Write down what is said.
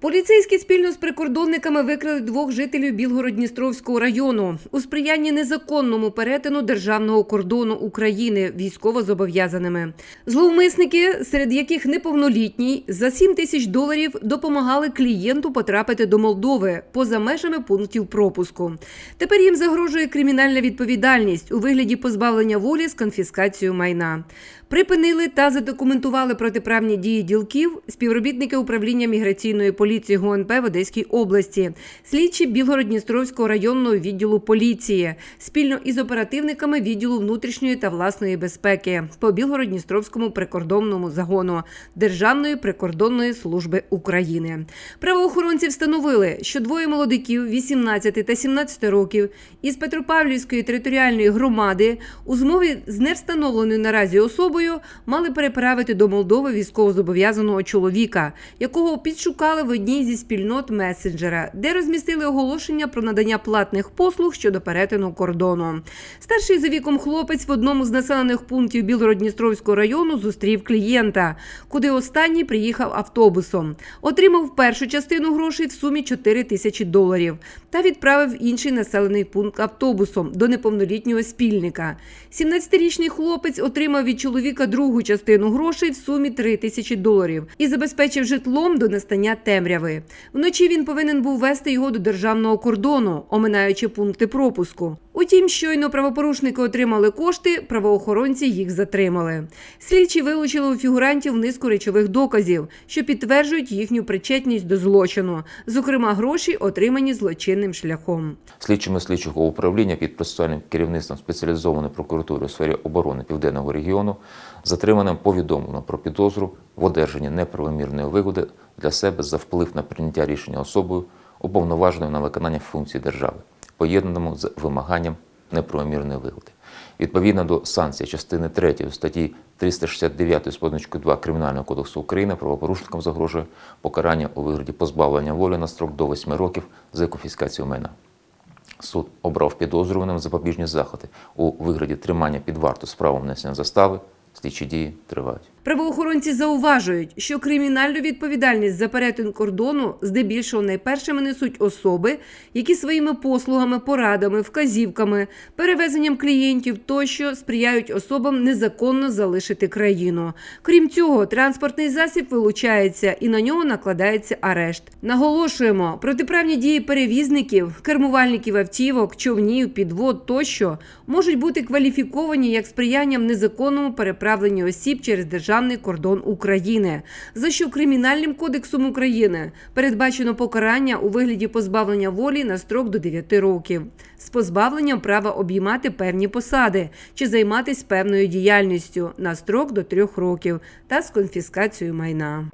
Поліцейські спільно з прикордонниками викрили двох жителів Білгород-Дністровського району у сприянні незаконному перетину державного кордону України військовозобов'язаними. Зловмисники, серед яких неповнолітній, за 7 тисяч доларів допомагали клієнту потрапити до Молдови поза межами пунктів пропуску. Тепер їм загрожує кримінальна відповідальність у вигляді позбавлення волі з конфіскацією майна. Припинили та задокументували протиправні дії ділків співробітники управління міграційної поліції ГУНП в Одеській області, слідчі Білгород-Дністровського районного відділу поліції спільно із оперативниками відділу внутрішньої та власної безпеки по Білгород-Дністровському прикордонному загону Державної прикордонної служби України. Правоохоронці встановили, що двоє молодиків 18 та 17 років із Петропавлівської територіальної громади у змові з невстановленою наразі особою мали переправити до Молдови військовозобов'язаного чоловіка, якого підшукали в одній зі спільнот месенджера, де розмістили оголошення про надання платних послуг щодо перетину кордону. Старший за віком хлопець в одному з населених пунктів Білгород-Дністровського району зустрів клієнта, куди останній приїхав автобусом. Отримав першу частину грошей в сумі 4 тисячі доларів та відправив інший населений пункт автобусом до неповнолітнього спільника. 17-річний хлопець отримав від чоловіка другу частину грошей в сумі 3 тисячі доларів і забезпечив житлом до настання темряви. Вночі він повинен був вести його до державного кордону, оминаючи пункти пропуску. Утім, щойно правопорушники отримали кошти, правоохоронці їх затримали. Слідчі вилучили у фігурантів низку речових доказів, що підтверджують їхню причетність до злочину, зокрема гроші, отримані злочинним шляхом. Слідчими слідчого управління під процесуальним керівництвом спеціалізованої прокуратури у сфері оборони Південного регіону затриманим повідомлено про підозру в одержанні неправомірної вигоди для себе за вплив на прийняття рішення особою, уповноваженою на виконання функцій держави, поєднаному з вимаганням неправомірної вигоди. Відповідно до санкцій частини 3 статті 369 з позначкою 2 Кримінального кодексу України правопорушникам загрожує покарання у вигляді позбавлення волі на строк до 8 років за конфіскацію майна. Суд обрав підозрюваним запобіжні заходи у вигляді тримання під варту з правом застави. Слідчі дії тривають. Правоохоронці зауважують, що кримінальну відповідальність за перетин кордону здебільшого найпершими несуть особи, які своїми послугами, порадами, вказівками, перевезенням клієнтів тощо сприяють особам незаконно залишити країну. Крім цього, транспортний засіб вилучається і на нього накладається арешт. Наголошуємо, протиправні дії перевізників, кермувальників автівок, човнів, підвод тощо можуть бути кваліфіковані як сприянням незаконному переправленню осіб через державний кордон України, за що Кримінальним кодексом України передбачено покарання у вигляді позбавлення волі на строк до 9 років, з позбавленням права обіймати певні посади чи займатися певною діяльністю на строк до 3 років та з конфіскацією майна.